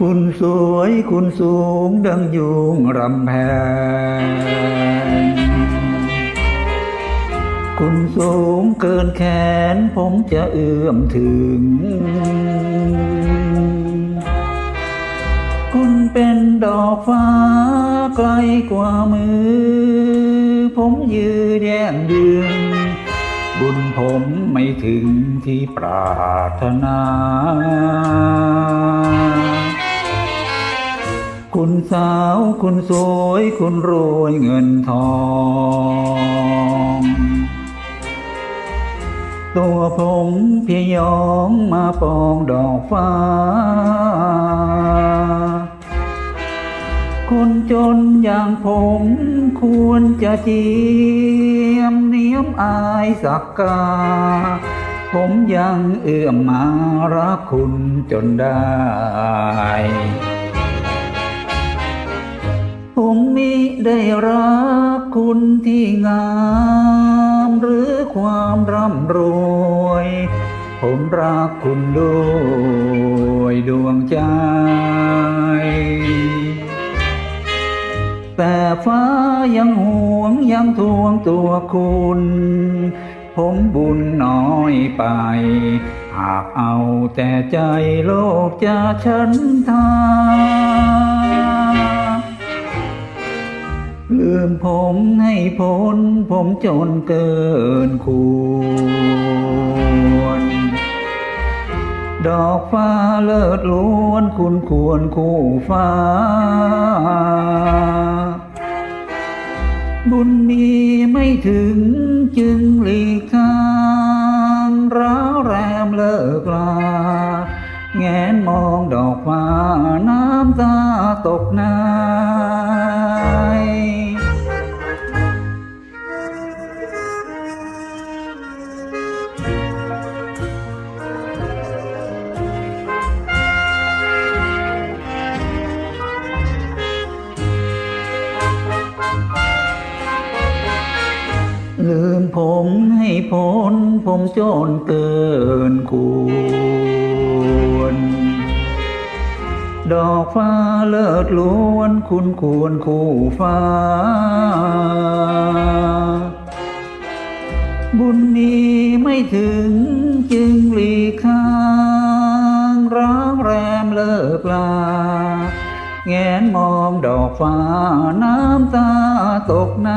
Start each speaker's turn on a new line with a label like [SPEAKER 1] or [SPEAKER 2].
[SPEAKER 1] คุณสวยคุณสูงดังยุงรำแพง คุณสูงเกินแขนผมจะเอื้อมถึง คุณเป็นดอกฟ้าไกลกว่ามือ ผมยืนแย่งดึง บุญผมไม่ถึงที่ปรารถนา คุณสาวคุณสวยคุณรวยเงินทอง ตัวผมเพียยองมาปองดอกฟ้า คนจนอย่างผมควรจะเจียมเนียมอายสักกาผมยังเอื้อมมารักคุณจนได้ ผมมิได้รักคุณที่งามหรือความร่ำรวย ผมรักคุณด้วยดวงใจ แต่ฟ้ายังห่วงยังทวงตัวคุณ ผมบุญน้อยไป หากเอาแต่ใจโลกจะฉันทา ลืมผมให้พ้น ผมจนเกินควร ดอกฟ้าเลิศล้วนคุณควรคู่ฟ้า บุญมีไม่ถึงจึงหลีกทางร้าวแรมเลิกลา แงนมองดอกฟ้าน้ำตาตกใน ลืมผมให้พ้น ผมจนเกินควร ดอกฟ้าเลิศล้วนคุณควรคู่ฟ้า บุญมีไม่ถึงจึงหลีกทางร้างแรมเลิกลาแงนมองดอกฟ้าน้ำตาตกใน